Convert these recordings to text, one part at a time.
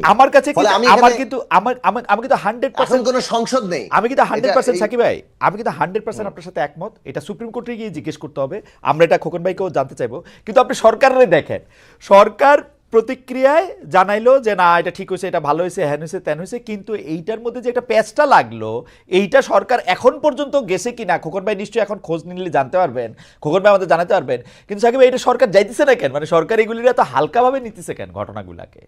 নেই। আমার কাছে কিন্তু- আমার কিন্তু আমার আমি কিন্তু হান্ড্রেড পার্সেন্ট কোনো সংসদ নেই। আমি কিন্তু হান্ড্রেড পার্সেন্ট সাকিব ভাই আমি কিন্তু হান্ড্রেড পার্সেন্ট আপনার সাথে একমত। এটা সুপ্রিম কোর্টে গিয়ে জিজ্ঞেস করতে হবে। আমরা এটা খোকন ভাইকেও জানতে চাইব। কিন্তু আপনি সরকারের দেখেন। সরকার প্রতিক্রিয়ায় জানাইলো যে না এটা ঠিক হয়েছে এটা ভালো হয়েছে হ্যান হয়েছে ত্যান হয়েছে। কিন্তু এইটার মধ্যে যে একটা প্যাচটা লাগল এইটা সরকার এখন পর্যন্ত গেছে কিনা খোকন ভাই নিশ্চয়ই এখন খোঁজ নিলে জানতে পারবেন। খোকন ভাই আমাদের জানাতে পারবেন। কিন্তু সাকিব এটা সরকার যাইতেছে না কেন? মানে সরকার এগুলির এত হালকাভাবে নিতেছে কেন ঘটনাগুলাকে?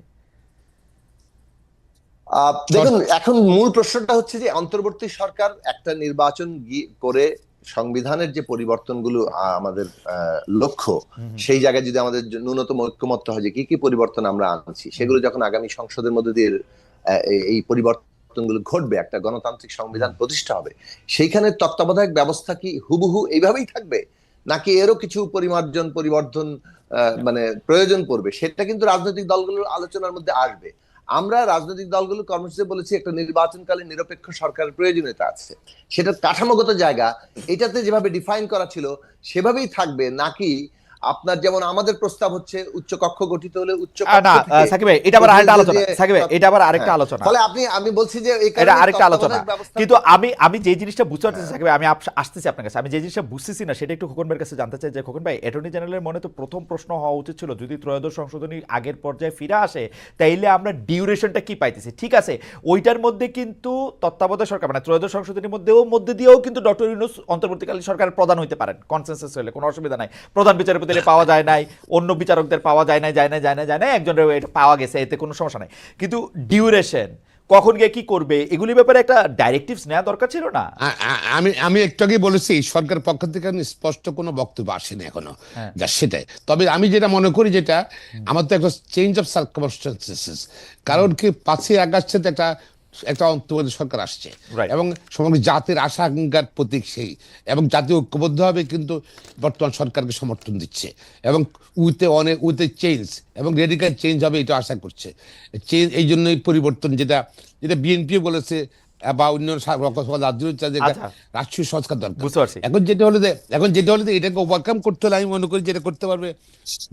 দেখুন এখন মূল প্রশ্নটা হচ্ছে যে অন্তর্বর্তী সরকার একটা নির্বাচন করে সংবিধানের যে পরিবর্তনগুলো আমাদের লক্ষ্য সেই জায়গায় যদি আমাদের ন্যূনতম ঐক্যমত্য হয় যে কি কি পরিবর্তন আমরা আনছি সেগুলো যখন আগামী সংসদের মধ্যে দিয়ে এই- পরিবর্তনগুলো ঘটবে একটা গণতান্ত্রিক সংবিধান প্রতিষ্ঠা হবে সেইখানে তত্ত্বাবধায়ক ব্যবস্থা কি হুবহু এইভাবেই থাকবে? নাকি এরও কিছু পরিমার্জন পরিবর্ধন আহ, মানে প্রয়োজন পড়বে? সেটা কিন্তু রাজনৈতিক দলগুলোর আলোচনার মধ্যে আসবে। আমরা রাজনৈতিক দলগুলো কর্মসূচিতে বলেছি, একটা নির্বাচনকালীন নিরপেক্ষ সরকারের প্রয়োজনীয়তা আছে। সেটা কাঠামোগত জায়গা, এটাতে যেভাবে ডিফাইন করা ছিল, সেভাবেই থাকবে, নাকি আপনার যেমন আমাদের প্রস্তাব হচ্ছে উচ্চ কক্ষ গঠিত হলে উচ্চ না সাকিব ভাই এটা আবার আরেকটা আলোচনা। সাকিব ভাই এটা আবার আরেকটা হ্যাঁ। আলোচনা। ফলে আপনি আমি বলছি যে এটা আরেকটা আলোচনা। কিন্তু আমি আমি যে জিনিসটা বুঝতে পারতেছি সাকিব ভাই, আমি আসতেছি আপনার কাছে। আমি যে জিনিসটা বুঝতেছি না সেটা একটু খোকন ভাইয়ের কাছে জানতে চাই যে খোকন ভাই অ্যাটর্নি জেনারেলের মনে তো প্রথম প্রশ্ন হওয়া উচিত ছিল যদি ত্রয়োদশ সংশোধনী আগের পর্যায়ে ফিরে আসে তাইলে আমরা ডিউরেশনটা কি পাইতেছি? ঠিক আছে ওইটার মধ্যে কিন্তু তত্ত্বাবধায়ক সরকার মানে ত্রয়োদশ সংশোধনীর মধ্যেও মধ্যে দিয়েও কিন্তু ডক্টর ইউনুস অন্তর্বর্তীকালীন সরকারের প্রধান হইতে পারেন। কনসেন্সাস হলে কোনো অসুবিধা নাই। প্রধান বিচারপতির পাওয়া যায় নাই অন্য বিচারকদের পাওয়া যায় নাই যায় না যায় না যায় না একজনের এটা পাওয়া গেছে এতে কোনো সমস্যা নাই। কিন্তু ডিউরেশন কখন গিয়ে কি করবে এগুলির ব্যাপারে একটা ডাইরেক্টিভস নেওয়া দরকার ছিল না? আমি আমি একটু আগে বলেছি সরকার পক্ষ থেকে আমি স্পষ্ট কোনো বক্তব্য আসেনি এখনও। হ্যাঁ। যা সেটাই। তবে আমি যেটা মনে করি যেটা আমার তো একটা চেঞ্জ অফ সার্কমস্টান্সেস কারণ কি পাঁচই আগস্টে একটা একটা অন্তর্বর্তী সরকার আসছে। এবং সমগ্র জাতির আশা আকাঙ্ক্ষার প্রতীক সেই। এবং জাতীয় ঐক্যবদ্ধ হবে কিন্তু বর্তমান সরকারকে সমর্থন দিচ্ছে। এবং উইতে অনেক উইতে চেঞ্জ এবং রেডিক্যাল চেঞ্জ হবে এটা আশা করছে। চেঞ্জ এই জন্যই পরিবর্তন যেটা যেটা বিএনপি বলেছে বা অন্য আচ্ছা। রাষ্ট্রীয় সংস্কার দরকার। এখন যেটা হলো এখন যেটা হলো এটাকে ওভারকাম করতে হলে আমি মনে করি যেটা করতে পারবে।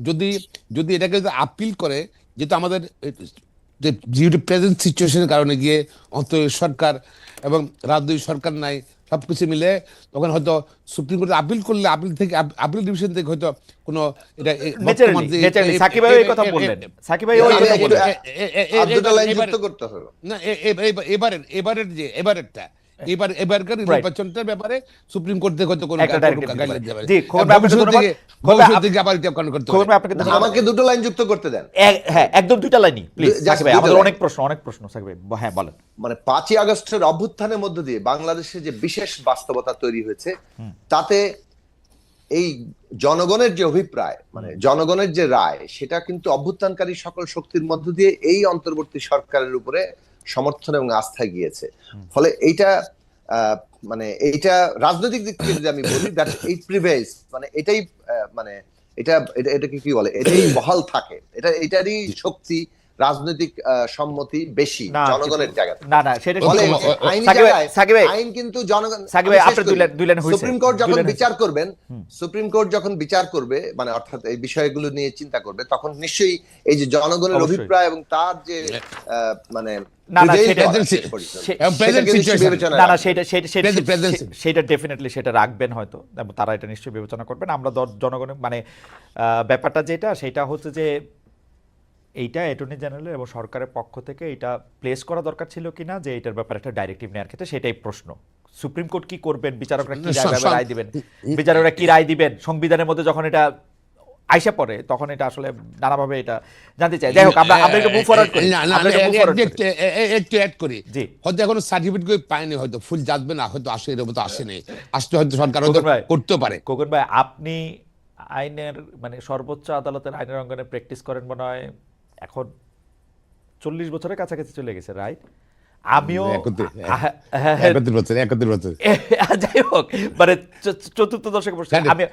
যদি যদি এটাকে যদি আপিল করে যেটা আমাদের যে প্রেজেন্ট সিচুয়েশনের কারণে গিয়ে অন্ত সরকার এবং রাজনৈতিক সরকার নাই সবকিছু মিলে তখন হয়তো সুপ্রিম কোর্টে আপিল করলে আপিল থেকে আপিল ডিভিশন থেকে হয়তো কোনো এটা সাকিব ভাই এই কথা বললেন। সাকিব ভাই ওই কথা বললেন। এবার- করতে না যে এবারেরটা এবার এবারকার নির্বাচনটার ব্যাপারে সুপ্রিম কোর্ট থেকে হয়তো কোনো। দেবে। জি, আপনাকে। আমাকে দুটো লাইন যুক্ত করতে দেন। হ্যাঁ একদম দুইটা লাইনই প্লিজ ভাই আমাদের অনেক প্রশ্ন অনেক প্রশ্ন সাকিব ভাই হ্যাঁ বলেন। মানে পাঁচই আগস্টের অভ্যুত্থানের মধ্য দিয়ে বাংলাদেশে যে বিশেষ বাস্তবতা তৈরি হয়েছে তাতে এই জনগণের যে অভিপ্রায় মানে জনগণের যে রায় সেটা কিন্তু অভ্যুত্থানকারী সকল শক্তির মধ্য দিয়ে এই অন্তর্বর্তী সরকারের উপরে সমর্থন এবং আস্থায় গিয়েছে। ফলে এইটা আহ, মানে এইটা রাজনৈতিক দিক থেকে যদি আমি বলি দ্যাট ইট প্রিভেইস মানে এটাই আহ, মানে এটা এটা এটাকে কি বলে? এটাই বহাল থাকে। এটা এটারই শক্তি রাজনৈতিক আহ, সম্মতি বেশি জনগণের জায়গা না না সেটা ফলে ঠিক। ও- ও- আইনি সাকিব ভাই, জায়গায় সাকিব ভাই, আইন কিন্তু জনগণ সাকিব ভাই, আমি শেষ আপনার করি। দুই লাইন- দুই লাইন হয়েছে। সুপ্রিম কোর্ট যখন বিচার করবেন সুপ্রিম কোর্ট যখন বিচার করবে মানে অর্থাৎ এই বিষয়গুলো নিয়ে চিন্তা করবে তখন নিশ্চয়ই এই যে জনগণের অভিপ্রায় এবং তার যে আহ, মানে না, না, সেটা- না না সেটা সেটা সেটা ডেফিনেটলি সেটা রাখবেন হয়তো তারা এটা নিশ্চয়ই বিবেচনা করবেন। আমরা জনগণের মানে আহ, ব্যাপারটা যেটা সেটা হচ্ছে যে এইটা অ্যাটর্নি জেনারেল এবং সরকারের পক্ষ থেকে এটা প্লেস করা দরকার ছিল কিনা যে এটার ব্যাপারে একটা ডাইরেক্টিভ নেওয়ার ক্ষেত্রে সেটাই প্রশ্ন। সুপ্রিম কোর্ট কি করবেন? বিচারকরা কি রায়- দিবেন? বিচারকরা কি রায় দিবেন? সংবিধানের মধ্যে যখন এটা আইসা পড়ে তখন এটা আসলে নানাভাবে এটা জানতে চাই। যাই হোক আমরা আমরা একটু মুভ ফরওয়ার্ড করি। না, না, একটু। একটু- অ্যাড করি। জি। হয়তো এখনও সার্টিফিকেট করে পায়নি হয়তো ফুল যাবে না হয়তো আসে এরকম তো আসেনি আসতে হয়তো সরকার হয়তো। করতেও পারে। খোকন ভাই আপনি আইনের মানে সর্বোচ্চ আদালতের আইনের অঙ্গনে প্র্যাকটিস করেন মনে হয়? এখন চল্লিশ বছরের কাছাকাছি চলে গেছে রাইট আমিও হ্যাঁ, যাই হোক মানে চতুর্থ দশকে আমি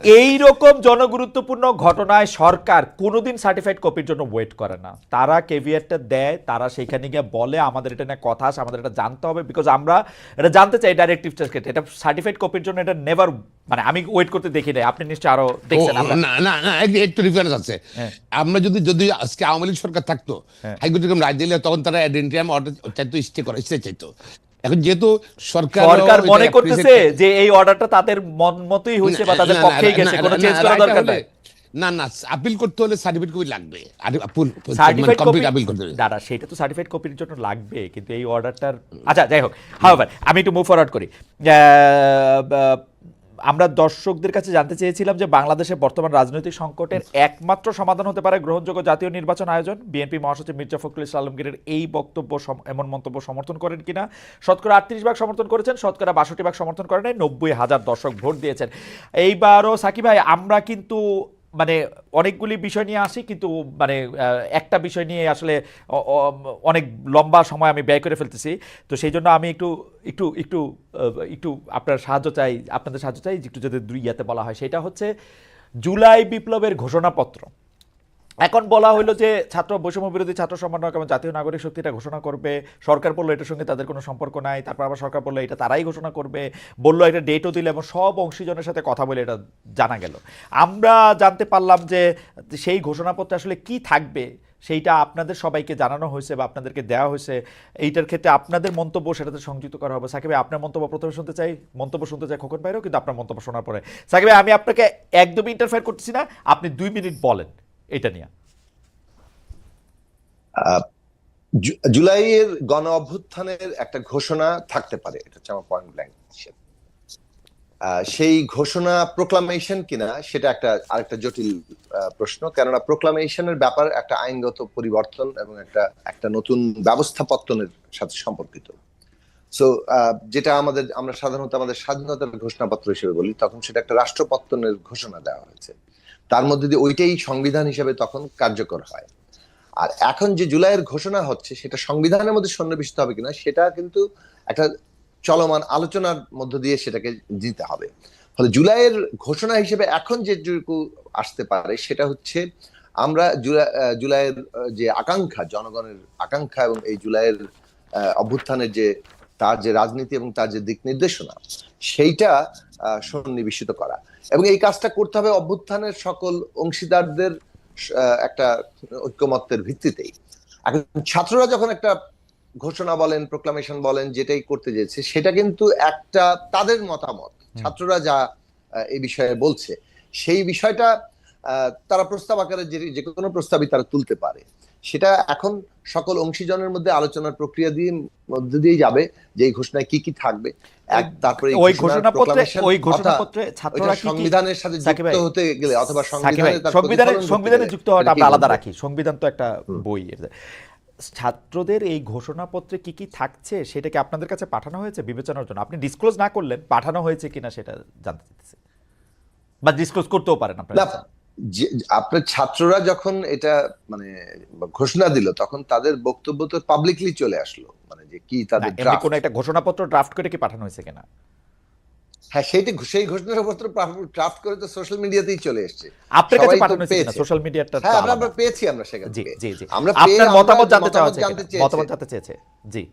এই রকম জনগুরুত্বপূর্ণ ঘটনায় সরকার কোনোদিন সার্টিফাইড কপির জন্য ওয়েট করে না। তারা কেভিয়ারটা দেয় তারা সেখানে গিয়ে বলে আমাদের এটা নিয়ে কথা আছে আমাদের এটা জানতে হবে বিকজ আমরা এটা জানতে চাই ডাইরেক্টিভটার ক্ষেত্রে। এটা সার্টিফাইড কপির জন্য এটা নেভার মানে আমি ওয়েট করতে দেখি নাই। আপনি নিশ্চয়ই আরও দেখছেন আমরা। না না না একটু ডিফারেন্স আছে। হ্যাঁ। আমরা যদি যদি আজকে আওয়ামী লীগ সরকার থাকতো হ্যাঁ। হাইকোর্ট রায় দিলে তখন তারা অ্যাডেন্টিয়াম অর্ডার চাইতো স্টে করে স্টে চাইতো। এখন যেহেতু সরকার সরকার মনে করতেছে যে এই অর্ডারটা তাদের মন মতোই হয়েছে বা তাদের পক্ষেই গেছে কোনো চেঞ্জ করা দরকার নাই। না না আপিল করতে হলে সার্টিফিকেট কপি লাগবে। আর সার্টিফাইড কপি আপিল করতে হবে। দাদা সেটা তো সার্টিফিকেট কপির জন্য লাগবে কিন্তু এই অর্ডারটার আচ্ছা যাই হোক। হাওয়ার আমি একটু মুভ ফরওয়ার্ড করি। আমরা দর্শকদের কাছে জানতে চেয়েছিলাম যে বাংলাদেশে বর্তমান রাজনৈতিক সংকটের একমাত্র সমাধান হতে পারে গ্রহণযোগ্য জাতীয় নির্বাচন আয়োজন। বিএনপি মহাসচিব মির্জা ফখরুল ইসলাম আলমগীরের এই বক্তব্য সম- এমন মন্তব্য সমর্থন করেন কিনা? শতকরা আটত্রিশ ভাগ সমর্থন করেছেন শতকরা বাষট্টি ভাগ সমর্থন করেন নাই নব্বই হাজার দর্শক ভোট দিয়েছেন। এইবারও সাকিব ভাই আমরা কিন্তু মানে অনেকগুলি বিষয় নিয়ে আসি, কিন্তু মানে একটা বিষয় নিয়ে আসলে অনেক লম্বা সময় আমি ব্যয় করে ফেলতেছি। তো সেই জন্য আমি একটু একটু একটু একটু আপনার সাহায্য চাই, আপনাদের সাহায্য চাই একটু যদি দুই ইয়াতে বলা হয়। সেটা হচ্ছে জুলাই বিপ্লবের ঘোষণাপত্র। এখন বলা হলো যে ছাত্র, বৈষম্য বিরোধী ছাত্র সমন্বয়ক এবং জাতীয় নাগরিক শক্তি এটা ঘোষণা করবে। সরকার বলল এটার সঙ্গে তাদের কোনো সম্পর্ক নাই। তারপর আবার সরকার বলল এটা তারাই ঘোষণা করবে। বলল একটা ডেটও দিলে এবং সব অংশীজনের সাথে কথা বলে এটা জানা গেল। আমরা জানতে পারলাম যে সেই ঘোষণাপত্রে আসলে কি থাকবে, সেইটা আপনাদের সবাইকে জানানো হয়েছে বা আপনাদেরকে দেওয়া হয়েছে। এইটার ক্ষেত্রে আপনাদের মন্তব্য সেটাতে সংযুক্ত করা হবে। সাকিব আপনার মন্তব্য প্রথমে শুনতে চাই। মন্তব্য শুনতে চাই খোকন ভাইরও কিন্তু আপনার মন্তব্য শোনার পরে। সাকিব আমি আপনাকে একদমই ইন্টারফেয়ার করতেছি না। আপনি দুই মিনিট বলেন। এটা নিয়ে। জুলাইয়ের গণ অভ্যুত্থানের একটা ঘোষণা থাকতে পারে, এটা হচ্ছে আমার পয়েন্ট ব্ল্যাঙ্ক সেই ঘোষণা প্রোক্লামেশন কিনা, সেটা একটা, আরেকটা জটিল প্রশ্ন। কেননা প্রোক্লামেশনের ব্যাপার একটা আইনগত পরিবর্তন এবং একটা একটা নতুন ব্যবস্থাপত্তনের সাথে সম্পর্কিত। সো যেটা আমাদের, আমরা সাধারণত আমাদের স্বাধীনতার ঘোষণাপত্র হিসেবে বলি, তখন সেটা একটা রাষ্ট্রপত্তনের ঘোষণা দেওয়া হয়েছে। তার মধ্যে দিয়ে ওইটাই সংবিধান হিসেবে তখন কার্যকর হয়। আর এখন যে জুলাইয়ের ঘোষণা হচ্ছে, সেটা সংবিধানের মধ্যে সন্নিবেশিত হবে কিনা, সেটা কিন্তু একটা চলমান আলোচনার মধ্য দিয়ে সেটাকে দিতে হবে। ফলে জুলাইয়ের ঘোষণা হিসেবে এখন যেটুকু আসতে পারে, সেটা হচ্ছে আমরা জুলাই জুলাইয়ের যে আকাঙ্ক্ষা, জনগণের আকাঙ্ক্ষা এবং এই জুলাইয়ের অভ্যুত্থানের যে, তার যে রাজনীতি এবং তার যে দিক নির্দেশনা, সেইটা সন্নিবেশিত করা। এবং এই কাজটা করতে হবে অভ্যুত্থানের সকল অংশীদারদের একটা ঐক্যমত্যের ভিত্তিতেই। এখন ছাত্ররা যখন একটা ঘোষণা বলেন প্রোক্লামেশন বলেন যেটাই করতে যেছে সেটা কিন্তু একটা তাদের মতামত। ছাত্ররা যা এই বিষয়ে বলছে সেই বিষয়টা আহ, তারা প্রস্তাব আকারে যে যে কোনো প্রস্তাবই তারা তুলতে পারে। সেটা এখন সকল অংশীজনের মধ্যে আলোচনার প্রক্রিয়া দিয়ে মধ্যে দিয়ে যাবে যে এই ঘোষণায় কি কি থাকবে। এক তারপরে ওই ঘোষণাপত্রে ওই ঘোষণাপত্রে ছাত্ররা কি সংবিধানের সাথে যুক্ত হতে গেলে অথবা ভাই, সংবিধানে সংবিধানে সংবিধানে যুক্ত হওয়াটা আমরা আলাদা রাখি সংবিধান তো একটা বই। ছাত্রদের এই ঘোষণাপত্রে কি কি থাকছে সেটা কি আপনাদের কাছে পাঠানো হয়েছে বিবেচনার জন্য? আপনি ডিসক্লোজ না করলেন পাঠানো হয়েছে কিনা সেটা জানতে চাইতেছি। বা ডিসক্লোজ করতেও পারেন আপনার। যে- আপনার ছাত্ররা যখন এটা মানে ঘোষণা দিল তখন তাদের বক্তব্য তো পাবলিকলি চলে আসলো। মানে যে কি তাদের। কোনো একটা ঘোষণাপত্র ড্রাফট করে কি পাঠানো হয়েছে কিনা? হ্যাঁ সেইটা সেই ঘোষণাপত্র ড্রাফট করে তো সোশ্যাল মিডিয়াতেই চলে এসেছে। আপনার কাছে পাঠানো হয়েছে সোশ্যাল মিডিয়াটা হ্যাঁ আমরা পেয়েছি আমরা সেখান জি জি জি। আমরা আপনার মতামত জানতে চাওয়া হচ্ছে? মতামত জানতে চেয়েছে। জি।